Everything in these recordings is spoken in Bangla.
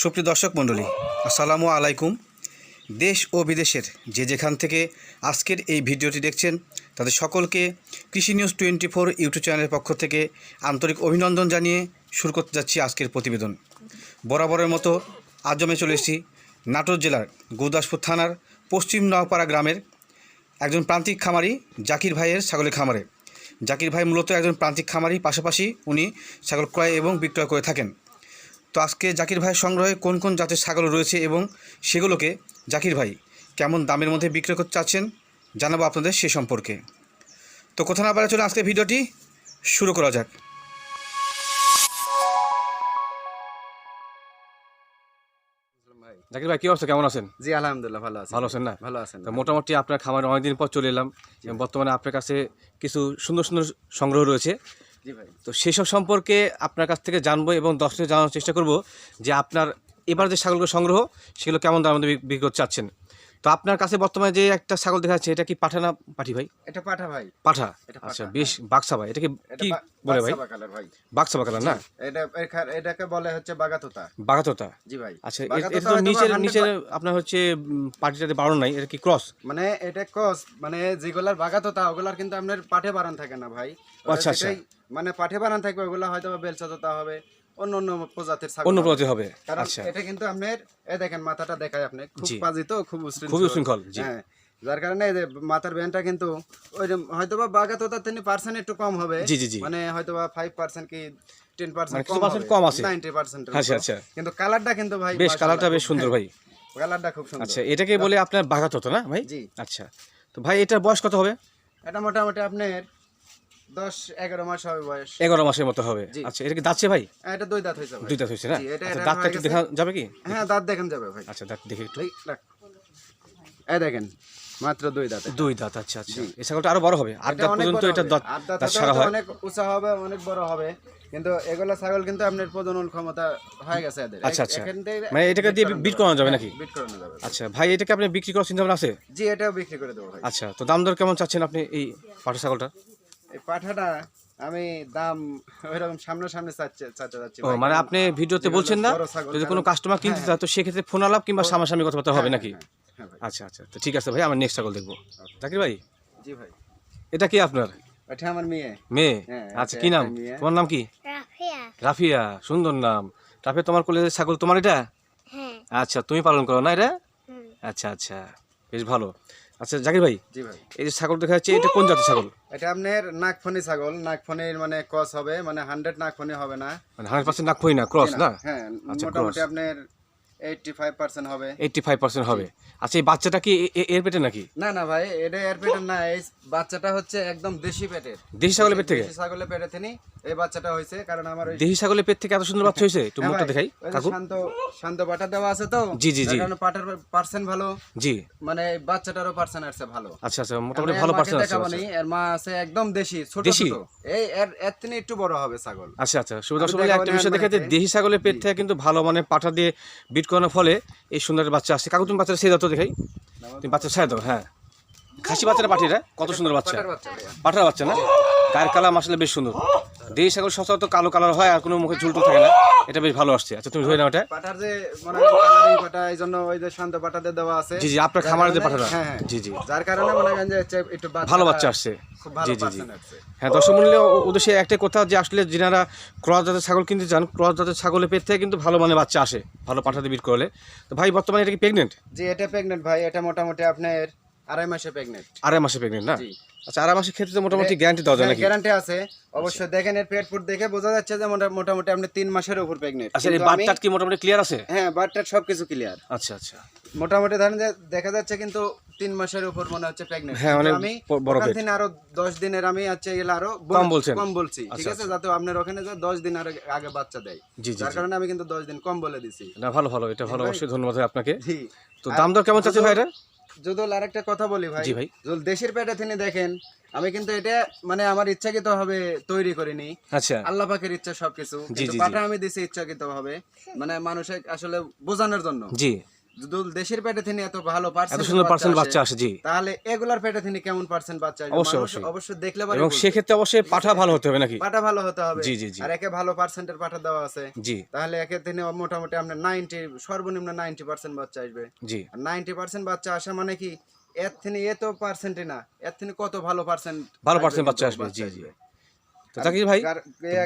সুপ্রিয় দর্শক মণ্ডলী, আসসালামু আলাইকুম। দেশ ও বিদেশের যে যেখান থেকে আজকের এই ভিডিওটি দেখছেন, তাদের সকলকে কৃষি নিউজ টোয়েন্টি ফোর ইউটিউব চ্যানেলের পক্ষ থেকে আন্তরিক অভিনন্দন জানিয়ে শুরু করতে যাচ্ছি আজকের প্রতিবেদন। বরাবরের মতো আজ আমি চলে এসেছি নাটোর জেলার গুরদাসপুর থানার পশ্চিম নওপাড়া গ্রামের একজন প্রান্তিক খামারি জাকির ভাইয়ের ছাগলের খামারে। জাকির ভাই মূলত একজন প্রান্তিক খামারি, পাশাপাশি উনি ছাগল ক্রয় এবং বিক্রয় করে থাকেন। তো আজকে জাকির ভাইয়ের সংগ্রহে কোন কোন জাতের ছাগল রয়েছে এবং সেগুলোকে জাকির ভাই কেমন দামের মধ্যে বিক্রয় করতে চাচ্ছেন জানাব আপনাদের সে সম্পর্কে। তো কথা না বাড়া চলে আজকে ভিডিওটি শুরু করা যাক। ভাই জাকির ভাই কি অবস্থা? কেমন আছেন? জি আলহামদুলিল্লাহ ভালো আছি। ভালো আছেন না? ভালো আছেন তো মোটামুটি আপনার খামারে অনেকদিন পর চলে এলাম। এবং বর্তমানে আপনার কাছে কিছু সুন্দর সুন্দর সংগ্রহ রয়েছে। তো সেসব সম্পর্কে আপনার কাছ থেকে জানব এবং দর্শকদের জানার চেষ্টা করব যে আপনার এবার যে ছাগলগুলো সংগ্রহ সেগুলো কেমন দামের মধ্যে বিক্রি করতে চাচ্ছেন। তো আপনার কাছে বর্তমানে যে একটা ছাগল দেখা যাচ্ছে এটা কি পাঠা না পাঠি ভাই? এটা পাঠা ভাই। পাঠা? আচ্ছা বেশ বাক্সা ভাই। এটা কি বলে ভাই? বাদশাহ কালার ভাই। বাক্সা বাকালা না? এটা এটাকে বলে হচ্ছে বাগাতোতা। বাগাতোতা? জি ভাই। আচ্ছা এটা তো নিচের 100 নিচের আপনার হচ্ছে পাটিটাতে বাড়ানো নাই এটা কি ক্রস মানে এটা ক্রস মানে যেগুলার বাগাতোতা ওগুলার কিন্তু আপনার পাঠে বাড়ান থাকে না ভাই। আচ্ছা, আচ্ছা। মানে পাঠে বাড়ান থাকবে ওগুলা হয়তো বা বেলচাতোতা হবে অন্য অন্য প্রজাতির ছাগল অন্য প্রজাতি হবে আচ্ছা। এটা কিন্তু আপনার এই দেখেন মাথাটা দেখায় আপনি খুব পাজি তো খুব উশৃঙ্খল। খুবই উশৃঙ্খল, জি। হ্যাঁ যার কারণে মাথার ব্যান্ডটা কিন্তু ওই যে হয়তো বা বাগাতোতা তিনি পার্সেন্ট একটু কম হবে। মানে হয়তো বা ফাইভ পার্সেন্ট কি টেন মানে পার্সেন্ট কম আছে। নাইনটি পার্সেন্ট আচ্ছা, আচ্ছা। কিন্তু কালারটা কিন্তু ভাই বেশ কালারটা বেশ সুন্দর ভাই। কালারটা খুব সুন্দর। আচ্ছা এটাকে বলে আপনার বাঘাত হতো না ভাই? জি। আচ্ছা। তো ভাই এটার বয়স কত হবে? এটা মোটামুটি আপনার দশ এগারো মাস হবে বয়স। এগারো মাসের মতো হবে। আচ্ছা এটা কি দাঁতছে ভাই? এটা দুই দাঁত হয়েছে দুই দাঁত হয়েছে না? জি, এটা- এটা দাঁতটা একটু দেখা যাবে কি? হ্যাঁ দাঁত দেখেন যাবে ভাই। আচ্ছা দাঁত দেখে একটু। এই দেখেন মাত্র দুই দাঁত। দুই দাঁত আচ্ছা আচ্ছা। এই ছাগলটা আরও বড় হবে। আট দাঁত পর্যন্ত এটা দাঁত দাঁত হয়। অনেক উঁচা হবে অনেক বড় হবে। কিন্তু এগুলা ছাগল কিন্তু আপনার প্রজনন ক্ষমতা হয়ে গেছে এদের। আচ্ছা, আচ্ছা। মানে এটাকে দিয়ে বিট করানো যাবে নাকি? বিট করানো যাবে। আচ্ছা ভাই এটাকে আপনি বিক্রি করার চিন্তা ভাবনা আছে? জি এটাও বিক্রি করে দেবো ভাই। আচ্ছা তো দাম দর কেমন চাচ্ছেন আপনি এই পাঠা ছাগলটা এই পাঠাটা আমি দাম ওইরকম সামনে সামনে চাচ্ছে চাচ্ছে। যাচ্ছি ও মানে আপনি ভিডিওতে বলছেন না ছাগল, যদি কোনো কাস্টমার কিনতে হ্যাঁ, চায় তো সেক্ষেত্রে ফোন আলাপ কিংবা সামনাসামনি কথাবার্তা হবে নাকি? হ্যাঁ, হ্যাঁ ভাই। আচ্ছা আচ্ছা তো ঠিক আছে ভাই আমার নেক্সট ছাগল দেখব। জাকির ভাই? জি ভাই। এটা কি আপনার? এটা আমার মেয়ে। মেয়ে? হ্যাঁ, আচ্ছা কি নাম? তোমার নাম কি? রাফিয়া। রাফিয়া সুন্দর নাম। রাফিয়া তোমার কলেজের ছাগল তোমার এটা? হ্যাঁ। আচ্ছা তুমি পালন করো না এটা? আচ্ছা আচ্ছা বেশ ভালো। আচ্ছা জাকির ভাই জি ভাই। এই যে ছাগল দেখা যাচ্ছে এটা কোন জাতের ছাগল? এটা আপনার নাগফনি ছাগল। নাগফনির মানে ক্রস হবে মানে হান্ড্রেড নাগফনি হবে না। মানে হান্ড্রেড পার্সেন্ট নাক না ক্রস না। হ্যাঁ আচ্ছা, মোটামুটি আপনার হবে। হবে। আচ্ছা এই বাচ্চাটা কি এ- এ- এর পেটে নাকি? না না ভাই এটা এর পেটের না এই বাচ্চাটা হচ্ছে একদম দেশি পেটের। দেশি ছাগলের পেট থেকে? দেশি ছাগলের পেটে থেকে এই বাচ্চাটা হয়েছে কারণ আমার দেশি ছাগলের পেট থেকে এত সুন্দর বাচ্চা হয়েছে? একটু হ্যাঁ মুখটা দেখাই কাকু। শান্ত শান্ত বাটা দেওয়া আছে তো? জি, জি, জি। কারণে পাটার পার্সেন্ট ভালো। জি। মানে বাচ্চাটারও পার্সেন্ট আছে ভালো। আচ্ছা আচ্ছা মোটামুটি ভালো পার্সেন্ট আছে দেখাবো আচ্ছা। এর মা আছে একদম দেশি ছোট ছোট। এই এর এর থেকে একটু বড় হবে ছাগল। আচ্ছা আচ্ছা সুবিধা একটা বিষয় দেশি ছাগলের পেট থেকে কিন্তু ভালো মানে পাঠা দিয়ে বিট করানোর ফলে এই সুন্দর বাচ্চা আসছে। কাকু, তুমি বাচ্চাটা সেই দাও তো দেখাই। তুমি বাচ্চা দাও হ্যাঁ। খাসি বাচ্চাটা পাঠিয়ে কত সুন্দর বাচ্চা। পাঠার বাচ্চা না? গায়ের কালার আসলে বেশ সুন্দর। দেশি ছাগল সচরাচর কালো কালার হয় আর কোনো মুখে ঝুলটুল থাকে না। এটা বেশ ভালো আসছে। আচ্ছা তুমি ধরে নাও এটা। পাটার যে মনে কালারিং পাটা এই জন্য ওই যে শান্ত পাটাতে দেওয়া আছে। জি জি আপনার যার খামারে যে পাঠাটা। হ্যাঁ হ্যাঁ। জি জি। যার কারণে মনে করেন যে একটু ভালো বাচ্চা আসছে। জি জি জি। হ্যাঁ দর্শক মূল্য উদ্দেশ্যে একটাই কথা যে আসলে যিনারা ক্রস জাতের ছাগল কিনতে চান ক্রস জাতের ছাগলের পেট থেকে কিন্তু ভালো মানে বাচ্চা আসে ভালো পাঠাতে বিট করলে। তো ভাই বর্তমানে এটা কি প্রেগনেন্ট জি এটা প্রেগনেন্ট ভাই এটা মোটামুটি আপনার আড়াই মাসে প্রেগনেন্ট আড়াই মাসে প্রেগনেন্ট না? আচ্ছা আড়াই মাসের ক্ষেত্রে মোটামুটি গ্যারান্টি দেওয়া যায় নাকি? গ্যারান্টি আছে। অবশ্যই দেখেন এর পেট ফুট দেখে বোঝা যাচ্ছে যে মোটামুটি আপনি তিন মাসের উপর প্রেগনেন্ট আচ্ছা এই কি মোটামুটি ক্লিয়ার আছে? হ্যাঁ সবকিছু ক্লিয়ার আচ্ছা আচ্ছা। মোটামুটি ধরেন যে দেখা যাচ্ছে কিন্তু তিন মাসের উপর মনে হচ্ছে প্রেগনেন্ট হ্যাঁ, অনেক আমি বড়। থেকে আরও দশ দিনের আমি আছে এগুলো আরও কম বলছেন? কম বলছি ঠিক আচ্ছা, আছে? যাতে আপনার ওখানে যে দশ দিন আগে আগে বাচ্চা দেয়। যার কারণে আমি কিন্তু দশ দিন কম বলে দিছি। না ভালো ভালো। এটা ভালো অবশ্যই ধন্যবাদ আপনাকে। জি। তো দাম দর কেমন চাচ্ছে ভাই এটা যদুল আরেকটা কথা বলি ভাই। জি ভাই। যদুল দেশের পেটে তিনি দেখেন আমি কিন্তু এটা মানে আমার ইচ্ছাকৃত ভাবে তৈরি করিনি। আচ্ছা। আল্লাহ পাকের ইচ্ছা সবকিছু কিন্তু আমি দিছি ইচ্ছাকৃত ভাবে মানে মানুষের আসলে বোঝানোর জন্য। জি। দেশের পেটে থেকে এত ভালো এত সুন্দর পার্সেন্ট বাচ্চা আসে জি। তাহলে এগুলার পেটে থেকে কেমন পার্সেন্ট বাচ্চা আসবে? অবশ্যই, অবশ্যই। অবশ্যই দেখলে পারে এবং অবশ্যই পাঠা ভালো হতে হবে নাকি? পাটা ভালো হতে হবে। জি, জি, জি। আর একে ভালো পার্সেন্টের পাঠা দেওয়া আছে। জি। তাহলে একে দিনে মোটামুটি আপনার নাইনটি সর্বনিম্ন নাইনটি পার্সেন্ট বাচ্চা আসবে। জি। আর নাইনটি পার্সেন্ট বাচ্চা আসা মানে কি? এর থেকে এ তো পার্সেন্টই না এর থেকে কত ভালো পার্সেন্ট ভালো পার্সেন্ট বাচ্চা আসবে জি জি। তো জাকির ভাই?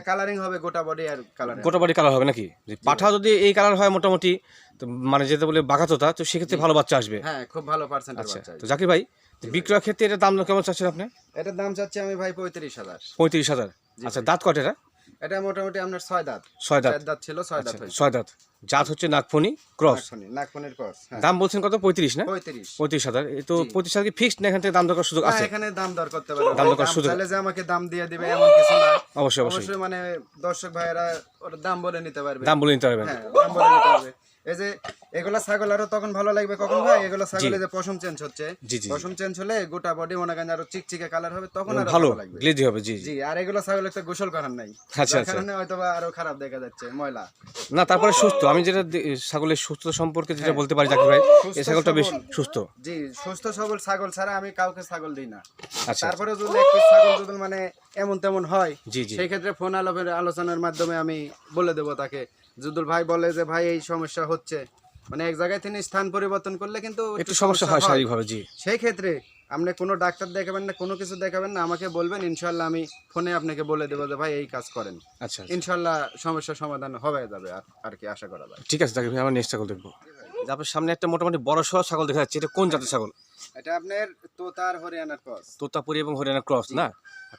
কালারিং হবে গোটা বডি আর কালার গোটা বডি কালার হবে নাকি? পাঠা যদি এই কালার হয় মোটামুটি তো মানে যেটা বলে বাঘাতোতা তো সেক্ষেত্রে ভালো বাচ্চা আসবে। হ্যাঁ খুব ভালো আচ্ছা তো জাকির ভাই বিক্রয় ক্ষেত্রে এটা দাম কেমন চাচ্ছেন আপনি? এটার দাম চাচ্ছি আমি ভাই পঁয়ত্রিশ হাজার। পঁয়ত্রিশ হাজার। আচ্ছা দাঁত কয়টা এটা মোটামুটি আপনার ছয় দাঁত। ছয় দাঁত। দাঁত ছিল ছয় দাঁত আচ্ছা, ছয় দাঁত। জাত হচ্ছে নাগফনি ক্রস। নাগফনির ক্রস হ্যাঁ। দাম বলছেন কত? পঁয়ত্রিশ না? পঁয়ত্রিশ। পঁয়ত্রিশ হাজার। তো পঁয়ত্রিশ হাজার কি ফিক্সড না এখান থেকে দাম দরকার সুযোগ আছে? এখানে দাম দর করতে পারে। দাম ভাই। দর করার দাম সুযোগ- তাহলে যে আমাকে দাম দিয়ে দিবে এমন কিছু না। অবশ্যই অবশ্যই। অবশ্যই মানে দর্শক ভাইয়েরা ওর দাম বলে নিতে পারবে। দাম বলে নিতে পারবে হ্যাঁ দাম বলে নিতে পারবে। এই যে এগুলা ছাগল আরও তখন ভালো লাগবে কখন ভাই? এগুলো ছাগলে যে পশম চেঞ্জ হচ্ছে। পশম চেঞ্জ হলে গোটা বডি মনে করেন আরও চিকচিকে কালার হবে তখন আরও ভালো লাগবে। গ্লেজি হবে জি জি। আর এগুলো ছাগল একটা গোসল করার নাই। আচ্ছা, আচ্ছা। কারণে হয়তো আরও খারাপ দেখা যাচ্ছে ময়লা। না তারপরে সুস্থ। আমি যেটা ছাগলের সুস্থতা সম্পর্কে যেটা বলতে পারি জাকির ভাই হ্যাঁ। এই ছাগলটা বেশ সুস্থ। জি সুস্থ সবল ছাগল ছাড়া আমি কাউকে ছাগল দিই না। আচ্ছা। তারপরে যদি একটি ছাগল যদি মানে এমন তেমন হয় সেই ক্ষেত্রে ফোন আলোচনার মাধ্যমে আমি বলে দেবো তাকে। যদুল ভাই বলে যে ভাই এই সমস্যা হচ্ছে। মানে এক জায়গায় তিনি স্থান পরিবর্তন করলে কিন্তু একটু সমস্যা হয় শারীরিকভাবে জি। সেই ক্ষেত্রে আপনি কোনো ডাক্তার দেখাবেন না কোনো কিছু দেখাবেন না আমাকে বলবেন ইনশাল্লাহ আমি ফোনে আপনাকে বলে দেবো যে ভাই এই কাজ করেন। আচ্ছা আচ্ছা। ইনশাল্লাহ সমস্যার সমাধান হবে যাবে আর- আর কি আশা করা যায়। ঠিক আছে ভাই আমার নেক্সট ছাগল দেখব। আপনার সামনে একটা মোটামুটি বড় সড় ছাগল দেখা যাচ্ছে এটা কোন জাতের ছাগল? এটা আপনার তোতার হরিয়ানার ক্রস। তোতাপুরি এবং হরিয়ানা ক্রস না?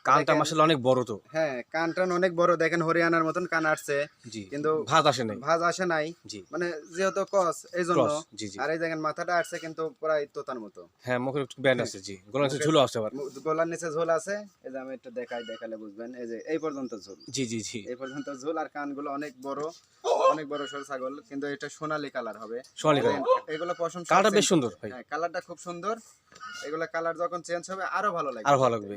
কানটা অনেক বড় তো। হ্যাঁ কান টান অনেক বড় দেখেন হরিয়ানার মতন কান আসছে। জি। কিন্তু ভাত আসে নাই। ভাজ আসে নাই। জি। মানে যেহেতু এই জন্য আর এই দেখেন মাথাটা আসছে কিন্তু প্রায় তোতার মতো। হ্যাঁ একটু ব্যান্ড আছে জি। গলার নিচে ঝুলো আছে আবার। গলার নিচে ঝোল আছে এই যে আমি একটু দেখাই দেখালে বুঝবেন। এই যে এই পর্যন্ত ঝোল। জি জি জি। এই পর্যন্ত ঝোল আর কানগুলো অনেক বড় অনেক বড় সর ছাগল কিন্তু এটা সোনালী কালার হবে। সোনালী কালার। এগুলো পশম সব কালারটা বেশ সুন্দর হ্যাঁ কালারটা খুব সুন্দর। এগুলো কালার যখন চেঞ্জ হবে আরও ভালো লাগবে। আরও ভালো লাগবে।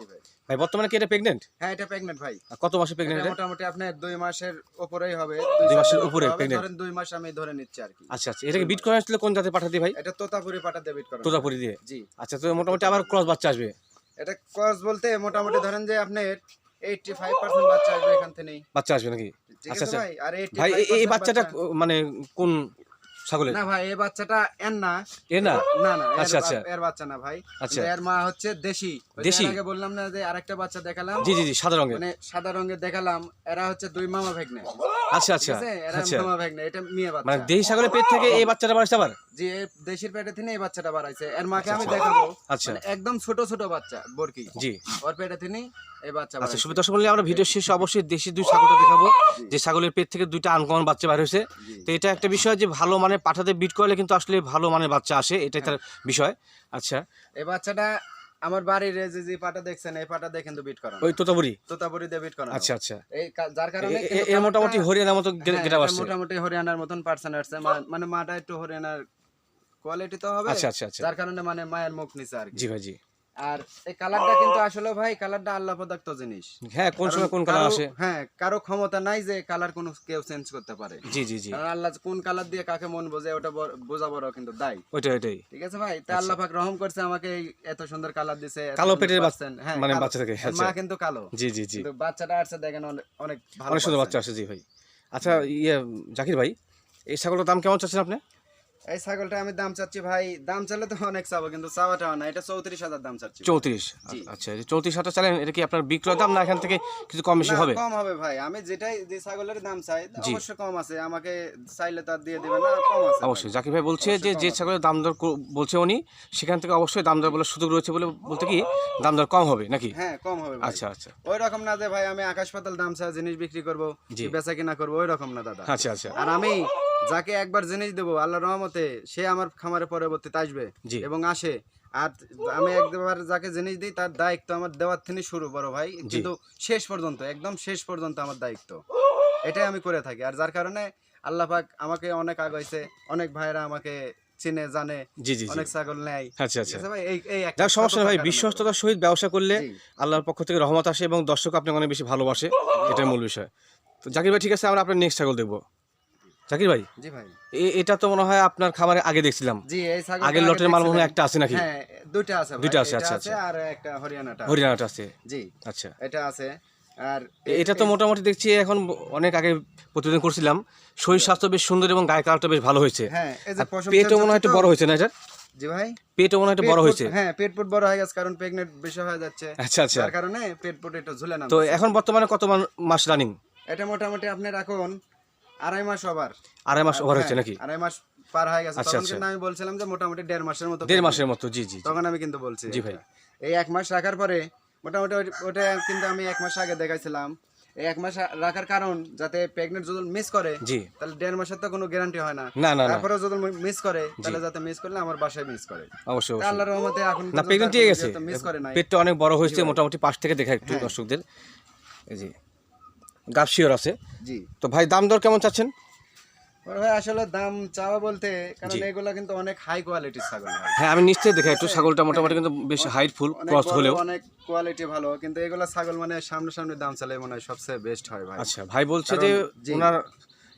জি ভাই। ভাই বর্তমানে কি এটা প্রেগনেন্ট হ্যাঁ এটা প্রেগনেন্ট ভাই। কত মাসে প্রেগনেন্ট এটা মোটামুটি আপনার দুই মাসের উপরেই হবে। দুই মাসের উপরে pregnant। ধরেন দুই মাস আমি ধরে নিচ্ছি আর কি। আচ্ছা আচ্ছা। এটাকে বিট করে আসলে কোন জাতে পাঠাতে ভাই? এটা তোতাপুরি করা তোতাপুরি দিয়ে? জি। আচ্ছা তো মোটামুটি আবার ক্রস বাচ্চা আসবে। এটা কস বলতে মোটামুটি ধরেন যে আপনার এইটটি ফাইভ পার্সেন্ট বাচ্চা আসবে এখান থেকে বাচ্চা আসবে নাকি? আচ্ছা আচ্ছা। ভাই এই বাচ্চাটা মানে কোন ছাগলের? না ভাই এই বাচ্চাটা এর না। এ না? না না আচ্ছা, আচ্ছা। এর বাচ্চা না ভাই। আচ্ছা। এর মা হচ্ছে দেশি। দেশি? আগে বললাম না যে আরেকটা বাচ্চা দেখালাম। জি জি জি সাদা রঙের। মানে সাদা রঙের দেখালাম। এরা হচ্ছে দুই মামা ভাগ্নে। আচ্ছা আচ্ছা এরা আচ্ছা। মামা ভাগ্নে এটা মেয়ে মানে দেশি ছাগলের পেট থেকে এই বাচ্চাটা বাড়ছে আবার? যে এই দেশির পেটে থেকে এই বাচ্চাটা বাড়াইছে। এর মাকে আমি দেখাবো। আচ্ছা। মানে একদম ছোট ছোট বাচ্চা বরকি। জি। ওর পেটে থেকে এই বাচ্চা আচ্ছা দর্শক বললে আমরা ভিডিও শেষে অবশ্যই দেশি দুই ছাগলটা দেখাবো। যে ছাগলের পেট থেকে দুইটা আনকমন বাচ্চা বের হয়েছে। তো এটা একটা বিষয় যে ভালো মানের পাঠাতে বিট করলে কিন্তু আসলে ভালো মানের বাচ্চা আসে এটাই তার বিষয়। আচ্ছা। এই বাচ্চাটা আমার বাড়ির এই যে যে পাটা দেখছেন এই পাটা দেখেন তো বিট করা ওই তোতাপুরি? তোতাপুরি দিয়ে বিট করা আচ্ছা আচ্ছা। এই যার কারণে এ- এ- এর মোটামুটি হরিয়ানার মতো হ্যাঁ, গেটা আসছে। মোটামুটি হরিয়ানার মতন পার্সেন্ট আসছে। মানে মাটা একটু হরিয়ানার কোয়ালিটি তো হবে আচ্ছা আচ্ছা আচ্ছা। যার কারণে মানে মায়ের মুখ নিচে আর কি। জি ভাই জি। আর এই কালারটা কিন্তু আসলে ভাই কালারটা আল্লাহ প্রদত্ত জিনিস। হ্যাঁ কোন সময় কোন কালার আসে? হ্যাঁ কারও ক্ষমতা নাই যে কালার কোনো কেউ চেঞ্জ করতে পারে। জি জি জি। কারণ আল্লাহ কোন কালার দিয়ে কাকে মন বোঝে ওটা বোঝা বড় কিন্তু দায়। ওইটাই ওইটাই। ঠিক আছে ভাই? তা আল্লাহ পাক রহম করছে আমাকে এত সুন্দর কালার দিছে আচ্ছা। কালো পেটের বাচ্চা- হ্যাঁ, মানে বাচ্চা থেকে, আচ্ছা। মা কিন্তু কালো। জি জি জি। কিন্তু বাচ্চাটা আসছে দেখেন অনেক ভালো অনেক সুন্দর বাচ্চা আসে জি ভাই। আচ্ছা ইয়ে জাকির ভাই এই ছাগলটার দাম কেমন চাচ্ছেন আপনি? এই ছাগলটা আমি দাম চাচ্ছি ভাই দাম চাইলে তো অনেক চাবো কিন্তু চাওয়াটা না এটা চৌত্রিশ হাজার দাম চাচ্ছি চৌত্রিশ? আচ্ছা চৌত্রিশ হাজার চালেন এটা কি আপনার বিক্রয় দাম না এখান থেকে কিছু কম বেশি হবে? কম হবে ভাই আমি যেটাই যে ছাগলের দাম চাই অবশ্যই কম আছে আমাকে চাইলে তার দিয়ে দিবেন না কম আছে অবশ্যই জাকির ভাই বলছে যে যে ছাগলের দাম দর বলছে উনি সেখান থেকে অবশ্যই দাম দর বলার সুযোগ রয়েছে বলে বলতে কি দাম দর কম হবে নাকি? হ্যাঁ কম হবে আচ্ছা আচ্ছা। ওই রকম না যে ভাই আমি আকাশ পাতাল দাম চাই জিনিস বিক্রি করব বেচা কিনা করব ওই রকম না দাদা। আচ্ছা আচ্ছা। আর আমি যাকে একবার জিনিস দেবো আল্লাহর রহমতে সে আমার খামারে পরবর্তীতে আসবে। এবং আসে। আর আমি একবার যাকে জিনিস দিই তার দায়িত্ব আমার দেওয়ার থেকে শুরু বড় ভাই। কিন্তু শেষ পর্যন্ত একদম শেষ পর্যন্ত আমার দায়িত্ব। এটাই আমি করে থাকি। আর যার কারণে আল্লাহ পাক আমাকে অনেক আগাইছে অনেক ভাইরা আমাকে চিনে জানে জি জি জি। অনেক ছাগল নেয়। আচ্ছা আচ্ছা। ভাই? এই এই একটা সমস্যা ভাই বিশ্বস্ততার সহিত ব্যবসা করলে আল্লাহর পক্ষ থেকে রহমত আসে এবং দর্শক আপনাকে অনেক বেশি ভালোবাসে। এটাই মূল বিষয়। তো জাকির ভাই ঠিক আছে আমরা আপনার নেক্সট ছাগল দেখব। জাকির ভাই? জি ভাই। এটা তো মনে হয় আপনার খামারে আগে দেখছিলাম। জি এই ছাগল আগের লটের মাল মনে হয় একটা আছে নাকি? হ্যাঁ দুইটা আছে দুইটা আছে, আচ্ছা, আছে আচ্ছা। আর একটা হরিয়ানাটা। হরিয়ানাটা আছে? জি। আচ্ছা। এটা আছে আর এটা তো মোটামুটি দেখছি এখন অনেক আগে প্রতিদিন করছিলাম। শরীর স্বাস্থ্য বেশ সুন্দর এবং কালারটা বেশ ভালো হয়েছে। হ্যাঁ পেটও মনে হয় একটু বড় হয়েছে না এটা? জি ভাই। পেটও মনে হয় একটু পেট বড় হয়েছে। হ্যাঁ পেট ফুট বড় হয়ে গেছে কারণ প্রেগনেন্ট বেশি হয়ে যাচ্ছে। আচ্ছা আচ্ছা। যার কারণে পেট ফুট একটু ঝুলে না। তো এখন বর্তমানে কত মাস রানিং এটা মোটামুটি আপনার এখন আড়াই মাস ওভার আড়াই মাস ওভার হচ্ছে হ্যাঁ, নাকি? আড়াই মাস পার হয়ে গেছে। আচ্ছা, তখন আচ্ছা। কিন্তু আমি বলছিলাম যে মোটামুটি দেড় মাসের মতো দেড় মাসের মতো জি জি। তখন আমি কিন্তু বলছি জি ভাই। এই এক মাস রাখার পরে মোটামুটি ওটা কিন্তু আমি এক মাস আগে দেখাইছিলাম। এই এক মাস রাখার কারণ যাতে প্রেগনেন্ট যদি মিস করে জি। তাহলে দেড় মাসের তো কোনো গ্যারান্টি হয় না। না না না। তারপরে যদি মিস করে তাহলে যাতে মিস করলে আমার বাসায় মিস করে। অবশ্যই আল্লাহর রহমতে এখন না প্রেগনেন্ট ঠিক মিস করে নাই। পেটটা অনেক বড় হয়েছে মোটামুটি পাশ থেকে দেখা একটু হ্যাঁ। দর্শকদের। জি গাছ শিওর আছে। জি। তো ভাই দাম দর কেমন চাচ্ছেন? ভাই আসলে দাম চাওয়া বলতে কারণ এগুলা কিন্তু অনেক হাই কোয়ালিটির ছাগল হ্যাঁ আমি নিশ্চয়ই দেখা একটু ছাগলটা মোটামুটি কিন্তু বেশ হাইটফুল অনেক ক্রস হলেও। অনেক কোয়ালিটি ভালো কিন্তু এগুলা ছাগল মানে সামনে সামনে দাম চালে মনে হয় সবচেয়ে বেস্ট হয় ভাই। আচ্ছা ভাই বলছে যে। ওনার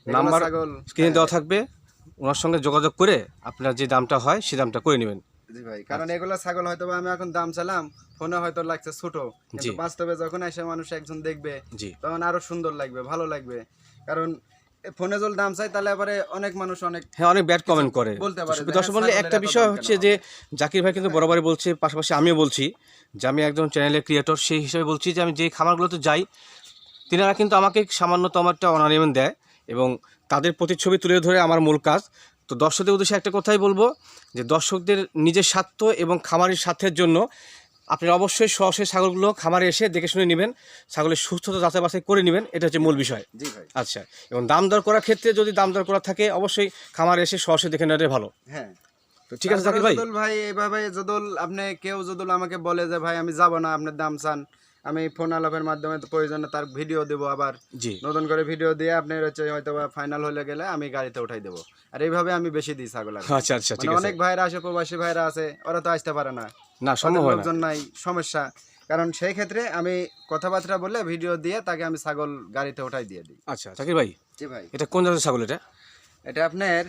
নাম্বার স্ক্রিনে হ্যাঁ, দেওয়া থাকবে ওনার সঙ্গে যোগাযোগ করে আপনার যে দামটা হয় সেই দামটা করে নেবেন। জি ভাই কারণ আচ্ছা। এগুলা ছাগল হয়তো আমি এখন দাম চালাম ফোনে হয়তো লাগছে ছোট কিন্তু বাস্তবে যখন এসে মানুষ একজন দেখবে তখন আরও সুন্দর লাগবে ভালো লাগবে। কারণ ফোনে দাম চাই তাহলে এবারে অনেক মানুষ অনেক হ্যাঁ অনেক ব্যাড কমেন্ট করে। বলতে পারে দর্শক হ্যাঁ, বললে একটা বিষয় হচ্ছে যে জাকির ভাই কিন্তু বরাবরই বলছে পাশাপাশি আমিও বলছি যে আমি একজন চ্যানেলের ক্রিয়েটর সেই হিসেবে বলছি যে আমি যে খামারগুলোতে যাই তিনারা কিন্তু আমাকে সামান্যতম একটা অনারিমেন্ট দেয় এবং তাদের প্রতিচ্ছবি তুলে ধরে আমার মূল কাজ। তো দর্শকদের উদ্দেশ্যে একটা কথাই বলব যে দর্শকদের নিজের স্বার্থ এবং খামারের স্বার্থের জন্য আপনি অবশ্যই সরাসরি ছাগলগুলো খামারে এসে দেখে শুনে নেবেন ছাগলের সুস্থতা যাচাই বাছাই করে নেবেন এটা হচ্ছে মূল বিষয়। জি ভাই। আচ্ছা এবং দাম দর করার ক্ষেত্রে যদি দাম দর করা থাকে অবশ্যই খামারে এসে সরাসরি দেখে নেওয়াটাই ভালো। হ্যাঁ। ঠিক আছে ভাই? যদুল আপনি কেউ যদুল আমাকে বলে যে ভাই আমি যাব না আপনার দাম চান। আমি ফোন আলাপের মাধ্যমে প্রয়োজনে তার ভিডিও দেবো আবার। জি। নতুন করে ভিডিও দিয়ে আপনার হচ্ছে হয়তো ফাইনাল হলে গেলে আমি গাড়িতে উঠাই দেবো। আর এইভাবে আমি বেশি দিই ছাগল আচ্ছা আচ্ছা ঠিক মানে আছে। অনেক ভাইরা আসে প্রবাসী ভাইরা আছে ওরা তো আসতে পারে না। না সম্ভব না। লোকজন নাই সমস্যা। কারণ সেই ক্ষেত্রে আমি কথাবার্তা বলে ভিডিও দিয়ে তাকে আমি ছাগল গাড়িতে উঠাই দিয়ে দিই। আচ্ছা জাকির ভাই জি ভাই। এটা কোন জাতের ছাগল এটা? এটা আপনার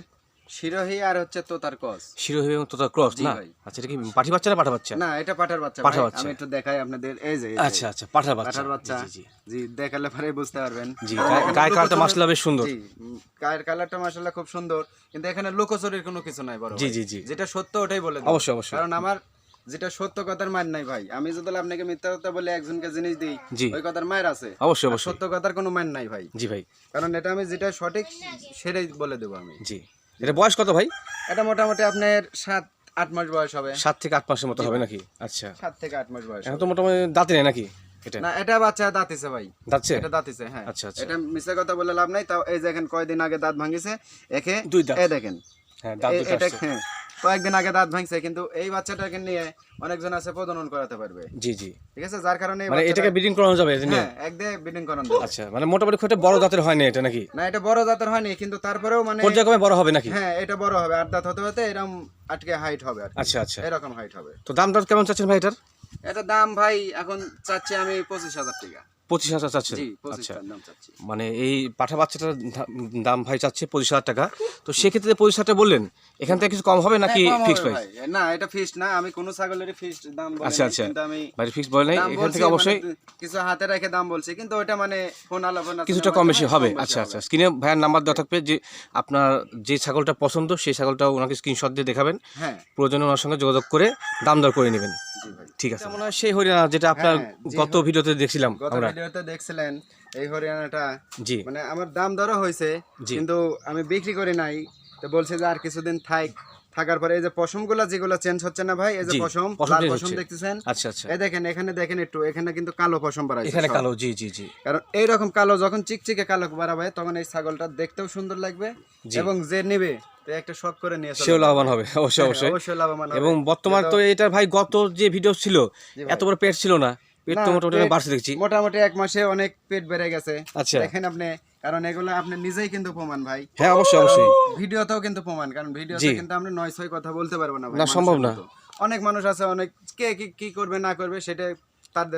শিরোহী আর হচ্ছে তোতার কস শিরোহী এবং তোতা ক্রস না? আচ্ছা এটা কি পাঠি বাচ্চা না পাঠা বাচ্চা না এটা পাঠার বাচ্চা ভাই। বাচ্চা। আমি একটু দেখাই আপনাদের এই যে আচ্ছা আচ্ছা বাচ্চা। পাঠার বাচ্চা। জি, জি, দেখালে পরে বুঝতে পারবেন। জি কালারটা বেশ সুন্দর। জি গায়ের কালারটা খুব সুন্দর। কিন্তু এখানে লোকচুরির কোনো কিছু নাই বড় জি, জি, জি। যেটা সত্য ওটাই বলে। অবশ্যই, অবশ্যই। কারণ আমার যেটা সত্য কথার মান নাই ভাই। আমি যদি আপনাকে মিথ্যা কথা বলে একজনকে জিনিস দিই। ওই কথার মায়ের আছে। অবশ্যই অবশ্যই। সত্য কথার কোনো মান নাই ভাই। জি ভাই। কারণ এটা আমি যেটা সঠিক সেটাই বলে দেবো আমি। জি। এটা বয়স কত ভাই? এটা মোটামুটি আপনার সাত আট মাস বয়স হবে। সাত থেকে আট মাসের মতো হবে নাকি? আচ্ছা। সাত থেকে আট মাস বয়স এখন তো মোটামুটি দাঁতে নেই নাকি এটা? না এটা বাচ্চা দাঁতিছে ভাই। দাঁতছে? এটা দাঁতিছে হ্যাঁ। আচ্ছা, আচ্ছা। এটা কথা বলে লাভ নাই তাও এই দেখেন কয়দিন আগে দাঁত ভাঙিছে একে দুই দাঁত। এই দেখেন। হ্যাঁ দাঁত দুটো হ্যাঁ, কয়েকদিন আগে দাঁত ভাঙছে কিন্তু এই বাচ্চাটাকে নিয়ে অনেকজন আছে প্রজনন করাতে পারবে। জি জি। ঠিক আছে? যার কারণে মানে এটাকে ব্রিডিং করানো যাবে হ্যাঁ একদে বিডিং করানো যাবে। আচ্ছা মানে মোটামুটি খুব বড় জাতের হয় না এটা নাকি? না এটা বড় জাতের হয়নি কিন্তু তারপরেও মানে পর্যায়ক্রমে বড় হবে নাকি? হ্যাঁ এটা বড় হবে। আট দাঁত হতে হতে এরকম আটকে হাইট হবে আর আচ্ছা আচ্ছা। এরকম হাইট হবে। তো দাম দর কেমন চাচ্ছেন ভাই এটার? এটা দাম ভাই এখন চাচ্ছি আমি পঁচিশ হাজার টাকা। পঁচিশ হাজার চাচ্ছেন? আচ্ছা। দাম মানে এই পাঠা বাচ্চাটার দাম ভাই চাচ্ছে পঁচিশ হাজার টাকা। তো সেক্ষেত্রে পঁচিশ হাজার বললেন এখান থেকে কিছু কম হবে নাকি হ্যাঁ, ফিক্স প্রাইস না এটা ফিক্সড না আমি কোনো ছাগলের ফিক্সড দাম আচ্ছা, আচ্ছা। ভাই ফিক্স বলে নাই এখান থেকে অবশ্যই মানে কিছু হাতে রেখে দাম বলছি কিন্তু ওটা মানে ফোন কিছুটা কম বেশি হবে। আচ্ছা আচ্ছা। স্ক্রিনে ভাইয়ের নাম্বার দেওয়া থাকবে যে আপনার যে ছাগলটা পছন্দ সেই ছাগলটা ওনাকে স্ক্রিনশট দিয়ে দেখাবেন। হ্যাঁ। প্রয়োজনে ওনার সঙ্গে যোগাযোগ করে দাম দর করে নেবেন। ঠিক আছে মনে হয় সেই হরিয়ানা যেটা আপনার হ্যাঁ, গত ভিডিওতে দেখছিলাম আমরা। ভিডিওতে দেখছিলেন এই হরিয়ানাটা। জি। মানে আমার দাম দরও হয়েছে কিন্তু আমি বিক্রি করি নাই। তো বলছে যে আর কিছুদিন থাক। থাকার পরে এই যে পশমগুলো যেগুলো চেঞ্জ হচ্ছে না ভাই এই যে পশম লাল পশম দেখতেছেন? আচ্ছা আচ্ছা। এই দেখেন এখানে দেখেন একটু এখানে কিন্তু কালো পশম বাড়াইছে। এখানে কালো জি জি জি। কারণ এইরকম কালো যখন চিকচিকে কালো বাড়াবে তখন এই ছাগলটা দেখতেও সুন্দর লাগবে। এবং যে নেবে তো একটা শখ করে নিয়ে সেও লাভবান হবে অবশ্যই হ্যাঁ, অবশ্যই। অবশ্যই লাভবান এবং বর্তমান তো এটার ভাই গত যে ভিডিও ছিল এত বড় পেট ছিল না। পেট তো মোটামুটি বাড়ছে দেখছি। মোটামুটি এক মাসে অনেক পেট বেড়ে গেছে। আচ্ছা। দেখেন আপনি কারণ এগুলো আপনি নিজেই কিন্তু প্রমাণ ভাই। হ্যাঁ অবশ্যই অবশ্যই। ভিডিওতেও কিন্তু প্রমাণ কারণ ভিডিওতে কিন্তু আমরা নয় ছয় কথা বলতে পারব না না, সম্ভব না। অনেক মানুষ আছে অনেক কে কি কি করবে না করবে সেটা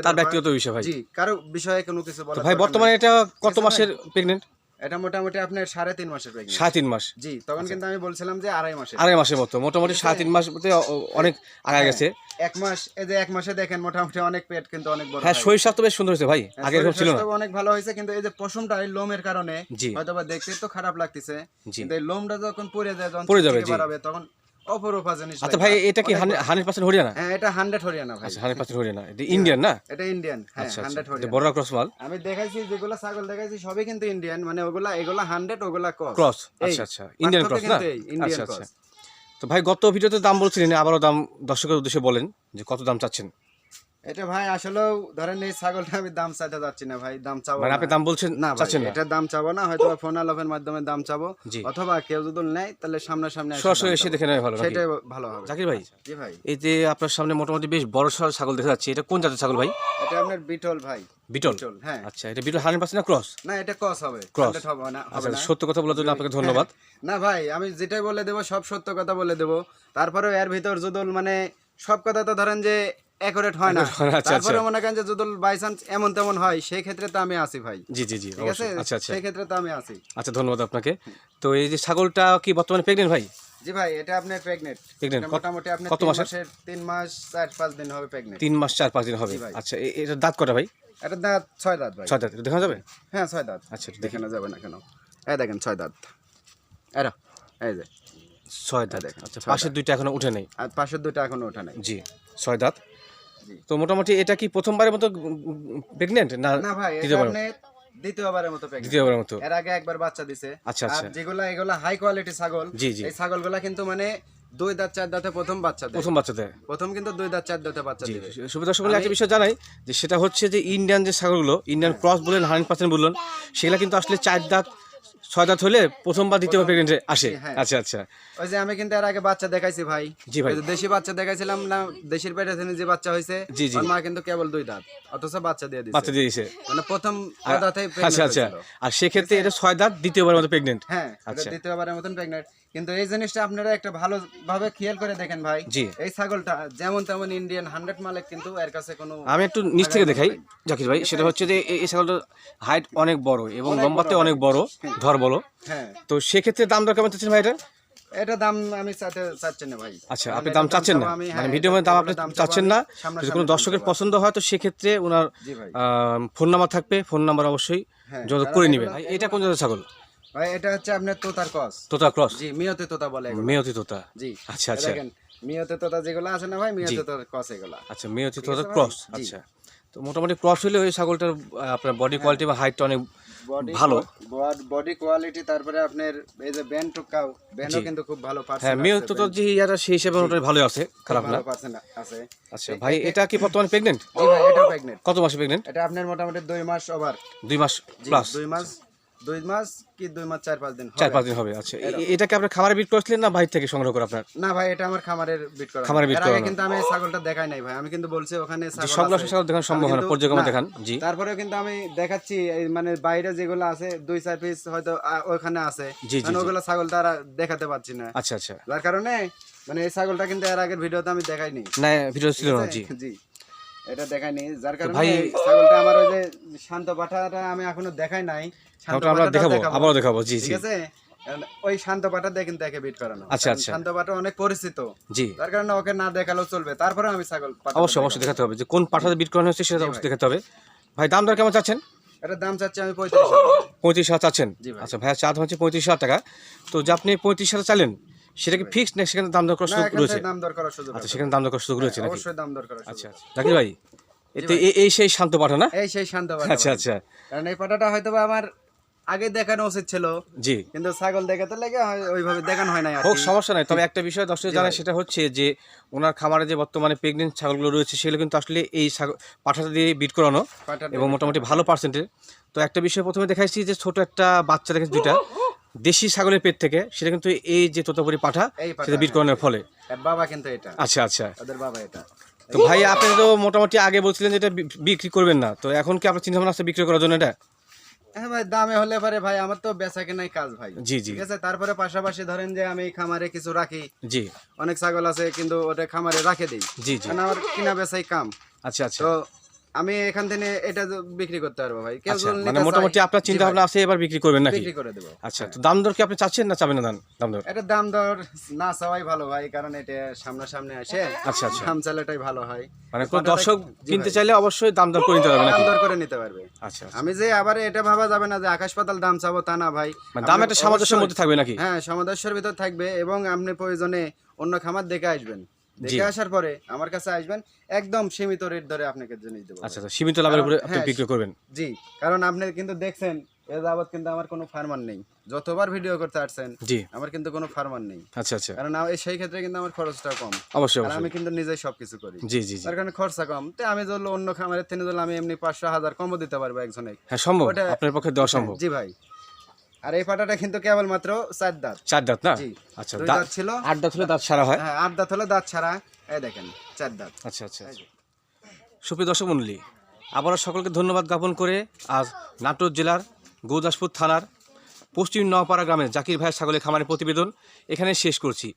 তার ব্যক্তিগত বিষয় ভাই। জি কারও বিষয়ে কোনো কিছু বলা ভাই বর্তমানে এটা কত মাসের প্রেগনেন্ট এটা মোটামুটি আপনার সাড়ে তিন মাসের প্রেগনেন্ট সাড়ে তিন মাস। জি তখন কিন্তু আমি বলছিলাম যে আড়াই মাসে আড়াই মাসের মতো। মোটামুটি সাড়ে তিন মাস অ- অনেক আগে গেছে। এক মাস এই যে এক মাসে দেখেন মোটামুটি অনেক পেট কিন্তু অনেক বড় হ্যাঁ শরীর স্বাস্থ্য বেশ সুন্দর হয়েছে ভাই। হ্যাঁ, আগে এরকম ছিল না। অনেক ভালো হয়েছে কিন্তু এই যে পশমটা এই লোমের কারণে হয়তো দেখতে তো খারাপ লাগতেছে। কিন্তু এই লোমটা যখন পড়ে যায় যখন পড়ে যাবে, তখন অপরূপা জিনিস আচ্ছা ভাই এটা কি হরিয়ানা? হ্যাঁ এটা হান্ড্রেড হরিয়ানা ভাই। আচ্ছা হরিয়ানা। এটা ইন্ডিয়ান না? এটা ইন্ডিয়ান হ্যাঁ আচ্ছা হরিয়ানা। বড় ক্রস মাল? আমি দেখাইছি যেগুলো ছাগল দেখাইছি সবই কিন্তু ইন্ডিয়ান মানে ওগুলা এগুলা হান্ড্রেড ওগুলা ক্রস ক্রস আচ্ছা আচ্ছা। ইন্ডিয়ান ক্রস না? আচ্ছা আচ্ছা। তো ভাই গত ভিডিওতে দাম বলছিলেন আবারও দাম দর্শকের উদ্দেশ্যে বলেন যে কত দাম চাচ্ছেন? এটা ভাই আসলেও ধরেন এই ছাগলটা আমি দাম চাইতে যাচ্ছি না ভাই দাম চাবো মানে আপনি দাম বলছেন না ভাই চাচ্ছেন এটা দাম চাবো না হয়তো ফোন আলাপের মাধ্যমে দাম চাবো। অথবা কেউ যদি নেয় তাহলে সামনাসামনি এসে সরাসরি এসে দেখে নেওয়া ভালো সেটাই ভালো হবে। জাকির ভাই জি ভাই। এই যে আপনার সামনে মোটামুটি বেশ বড় সড় ছাগল দেখা যাচ্ছে এটা কোন জাতের ছাগল ভাই? এটা আপনার বিটল ভাই। বিটল? হ্যাঁ। আচ্ছা এটা বিটল হান্ড্রেড পার্সেন্ট না ক্রস? না এটা ক্রস হবে। 100 হবে না। আচ্ছা সত্য কথা বলার জন্য আপনাকে ধন্যবাদ। না ভাই আমি যেটাই বলে দেবো সব সত্য কথা বলে দেবো। তারপরেও এর ভিতর যদুল মানে সব কথা তো ধরেন যে অ্যাকুরেট হয় না। না, আচ্ছা, তারপরে আচ্ছা। মনে করেন যে যদুল বাই চান্স এমন তেমন হয় সেই ক্ষেত্রে তো আমি আছি ভাই। জি জি জি ঠিক আছে? আচ্ছা আচ্ছা। সেই ক্ষেত্রে তো আমি আছি আচ্ছা ধন্যবাদ আপনাকে। তো এই যে ছাগলটা কি বর্তমানে প্রেগনেন্ট ভাই? জি ভাই এটা আপনার প্রেগনেন্ট কত- মোটামুটি আপনার কত মাসের? মাসের তিন মাস চার পাঁচ দিন হবে প্রেগনেন্ট তিন মাস চার পাঁচ দিন হবে। আচ্ছা এ- এটার দাঁত কটা ভাই? এটা দাঁত ছয় দাঁত ভাই। ছয় দাঁত এটা দেখা যাবে? হ্যাঁ ছয় দাঁত। আচ্ছা দেখি দেখানো যাবে না কেন। এই দেখেন ছয় দাঁত। এরা এই যে। ছয় দাঁত। আচ্ছা পাশের দুইটা এখনও উঠে নেই? আর পাশের দুটো এখনও ওঠা নাই। জি ছয় দাঁত। তো মোটামুটি এটা কি প্রথমবারের মতো প্রেগনেন্ট না না ভাই দ্বিতীয়বার দ্বিতীয়বারের মতো দ্বিতীয়বারের মতো। এর আগে একবার বাচ্চা দিছে। আচ্ছা, আচ্ছা। যেগুলা এগুলা হাই কোয়ালিটি ছাগল। এই ছাগলগুলা কিন্তু মানে দুই দাঁত চার দাঁতে প্রথম বাচ্চা দেয়। প্রথম বাচ্চাতে প্রথম কিন্তু দুই দাঁত চার দাঁতে বাচ্চা জি দিবে। সুবিধা একটা বিষয় জানাই যে সেটা হচ্ছে যে ইন্ডিয়ান যে ছাগলগুলো ইন্ডিয়ান ক্রস বলেন হান্ড্রেড পার্সেন্ট বললেন সেগুলো কিন্তু আসলে চার দাঁত ছয় দাঁত হলে প্রথমবার দ্বিতীয়বার প্রেগনেন্টে আসে। হ্যাঁ। আচ্ছা আচ্ছা। ওই যে আমি কিন্তু এর আগে বাচ্চা দেখাইছি ভাই। জি ভাই। দেশি বাচ্চা দেখাইছিলাম না দেশের পেটে থেকে যে বাচ্চা হয়েছে জি, জি। মা কিন্তু কেবল দুই দাঁত অথচ বাচ্চা দিয়ে দিচ্ছে বাচ্চা দিয়ে দিয়েছে মানে প্রথম দাঁতেই আচ্ছা আচ্ছা। আর সেক্ষেত্রে এটা ছয় দাঁত দ্বিতীয়বার মতো প্রেগনেন্ট হ্যাঁ আচ্ছা। দ্বিতীয়বারের মতন প্রেগনেন্ট কিন্তু এই জিনিসটা আপনারা একটা ভালো ভাবে খেয়াল করে দেখেন ভাই। জি। এই ছাগলটা যেমন তেমন ইন্ডিয়ান হান্ড্রেড মালিক কিন্তু এর কাছে কোনো আমি একটু নিচ থেকে দেখাই জাকির ভাই সেটা হচ্ছে যে এই- এই ছাগলটার হাইট অনেক বড় এবং লম্বাতে অনেক বড় ধর বড় হ্যাঁ। তো সেক্ষেত্রে দাম দর কেমন চাচ্ছেন ভাই এটা? এটা দাম আমি চাতে চাচ্ছি না ভাই। আচ্ছা আপনি দাম চাচ্ছেন না? মানে হ্যাঁ, ভিডিও মধ্যে দাম আপনি চাচ্ছেন না যদি কোনো দর্শকের পছন্দ হয় তো সেক্ষেত্রে ওনার ফোন নাম্বার থাকবে ফোন নাম্বার অবশ্যই হ্যাঁ, যোগাযোগ করে নেবেন। এটা কোন জাতের ছাগল? ভাই এটা হচ্ছে আপনার তোতার কস তোতা ক্রস? জি মিয়তে তোতা বলে মেয়তি তোতা? জি। আচ্ছা আচ্ছা। মিয়তে তোতা যেগুলো আছে না ভাই মিয়তে তোতা কস এগুলা। আচ্ছা মেয়তি তোতা ক্রস। আচ্ছা। তো মোটামুটি ক্রস হলে ওই ছাগলটার আপনার বডি কোয়ালিটি বা হাইটটা অনেক ভালো। বডি কোয়ালিটি তারপরে আপনার এই যে ব্যান্ড টুকাও ব্যান্ডও কিন্তু খুব ভালো হ্যাঁ পার্সেন্ট তো যে ইয়াটা সেই হিসেবে মোটামুটি ভালো আছে খারাপ না। আছে। আচ্ছা ভাই এটা কি বর্তমানে প্রেগন্যান্ট জি ভাই এটা প্রেগন্যান্ট কত মাসে প্রেগন্যান্ট এটা আপনার মোটামুটি দুই মাস ওভার দুই মাস প্লাস দুই মাস দুই মাস কি দুই মাস চার পাঁচ দিন চার পাঁচ দিন হবে আচ্ছা। এটাকে আপনার খামারে বিট করেছিলেন না বাইরে থেকে সংগ্রহ করে আপনার? না ভাই এটা আমার খামারের বিট করা। খামারে বিট করানো। কিন্তু আমি ছাগলটা দেখাই নাই ভাই। আমি কিন্তু বলছি ওখানে ছাগল দেখানো সম্ভব না। দেখান জি। তারপরেও কিন্তু আমি দেখাচ্ছি মানে বাইরে যেগুলো আছে দুই চার পিস হয়তো ওখানে আছে। মানে ওগুলো ছাগল তারা দেখাতে পারছি না। আচ্ছা আচ্ছা। যার কারণে মানে এই ছাগলটা কিন্তু এর আগের ভিডিওতে আমি দেখাইনি না ভিডিও ছিল না জি। জি। এটা দেখাইনি যার কারণে ছাগলটা আমার ওই যে শান্ত পাঠাটা আমি এখনও দেখাই নাই। ওটা আমরা দেখাবো আবারও দেখাবো। জি ঠিক আছে? ওই শান্ত পাঠা দিয়ে কিন্তু একে বিট করানো। আচ্ছা, আচ্ছা। শান্ত পাঠা অনেক পরিচিত। জি। যার কারণে ওকে না দেখালেও চলবে। তারপরে আমি ছাগল অবশ্যই অবশ্যই দেখাতে হবে যে কোন বিট করানো হচ্ছে সেটা অবশ্যই দেখাতে হবে। ভাই দাম দর কেমন চাচ্ছেন? এটার দাম চাচ্ছি আমি পঁয়ত্রিশ। পঁয়ত্রিশ হাজার চাচ্ছেন। আচ্ছা ভাইয়া চা হচ্ছে পঁয়ত্রিশ হাজার টাকা। তো যে আপনি পঁয়ত্রিশ হাজার চালেন সেটা কি ফিক্সড না সেখানে দাম দর করার সুযোগ রয়েছে? দাম দর করার সুযোগ আচ্ছা সেখানে দাম দর করার সুযোগ রয়েছে নাকি? অবশ্যই দাম দর করার আচ্ছা আচ্ছা। জাকির ভাই? এই সেই শান্ত পাঠা না? এই সেই শান্ত পাঠা আচ্ছা আচ্ছা। কারণ এই পাঠাটা হয়তো আমার আগে দেখানো উচিত ছিল। জি। কিন্তু ছাগল দেখাতে লেগে ওইভাবে দেখানো হয় না হোক সমস্যা নাই। তবে একটা বিষয় দর্শক জানায় সেটা হচ্ছে যে ওনার খামারে যে বর্তমানে প্রেগনেন্ট ছাগলগুলো রয়েছে সেগুলো কিন্তু আসলে এই পাঠাটা দিয়ে বিট করানো এবং মোটামুটি ভালো পার্সেন্টের তো একটা বিষয় প্রথমে দেখাইছি যে ছোট একটা বাচ্চা দেখেছি দুইটা দেশি ছাগলের পেট থেকে সেটা কিন্তু এই যে তোতাপুরি পাঠা সেটা বিট করানোর ফলে। বাবা কিন্তু এটা। আচ্ছা আচ্ছা। ওদের বাবা এটা। তো ভাই আপনি তো মোটামুটি আগে বলছিলেন যে এটা বিক্রি করবেন না। তো এখন কি আপনার চিন্তা ভাবনা আছে বিক্রি করার জন্য এটা? হ্যাঁ ভাই দামে হলে পারে ভাই আমার তো বেচা কেনাই কাজ ভাই। জি জি। ঠিক আছে? তারপরে পাশাপাশি ধরেন যে আমি খামারে কিছু রাখি। জি। অনেক ছাগল আছে কিন্তু ওটা খামারে রাখে দিই। জি জি। কারণ আমার কিনা বেচাই কাম। আচ্ছা আচ্ছা। তো আমি এখান থেকে এটা বিক্রি করতে পারব ভাই। আচ্ছা মানে মোটামুটি আপনার চিন্তা ভাবনা আছে এবার বিক্রি করবেন নাকি? বিক্রি করে দেবো। আচ্ছা তো দাম দর কি আপনি চাচ্ছেন না চাবেন না দাম দর? এটা দাম দর না চাওয়াই ভালো ভাই কারণ এটা সামনাসামনি আসে। আচ্ছা, আচ্ছা। দাম চালাটাই ভালো হয়। মানে কোন দর্শক কিনতে চাইলে অবশ্যই দাম দর করে নিতে হবে দাম দর করে নিতে পারবে। আচ্ছা আচ্ছা। আমি যে আবার এটা ভাবা যাবে না যে আকাশ পাতাল দাম চাবো তা না ভাই। মানে দাম একটা সামঞ্জস্যের মধ্যে থাকবে নাকি? হ্যাঁ সামঞ্জস্যের ভিতর থাকবে এবং আপনি প্রয়োজনে অন্য খামার দেখে আসবেন। দেখে আসার পরে আমার কাছে আসবেন একদম সীমিত রেট ধরে আপনাকে জিনিস দেবো আচ্ছা সীমিত লাভের উপরে আপনি হ্যাঁ, বিক্রি করবেন? জি কারণ আপনি কিন্তু দেখছেন এ যাবৎ কিন্তু আমার কোনো ফার্মার নেই। যতবার ভিডিও করতে আসছেন জি। আমার কিন্তু কোনো ফার্মার নেই। আচ্ছা আচ্ছা। কারণ সেই ক্ষেত্রে কিন্তু আমার খরচটা কম। অবশ্যই আমি কিন্তু নিজেই সবকিছু করি। জি জি তার কারণে খরচা কম। তো আমি ধরলো অন্য খামারের থেকে ধরলে আমি এমনি পাঁচশো হাজার কমও দিতে পারব একজনে হ্যাঁ সম্ভব। আপনার পক্ষে দেওয়া সম্ভব। জি ভাই। আর এই পাটাটা কিন্তু কেবলমাত্র চার দাঁত। চার দাঁত না? আচ্ছা দাঁত ছিল। আট দাঁত হলে দাঁত সারা হয়? হ্যাঁ আট দাঁত হলে দাঁত ছাড়া এই দেখেন চার দাঁত। আচ্ছা আচ্ছা আচ্ছা। সুপ্রিয় দর্শক মণ্ডলী আবারও সকলকে ধন্যবাদ জ্ঞাপন করে আজ নাটোর জেলার গৌদাসপুর থানার পশ্চিম নওপাড়া গ্রামের জাকির ভাইয়ের ছাগলের খামারের প্রতিবেদন এখানে শেষ করছি।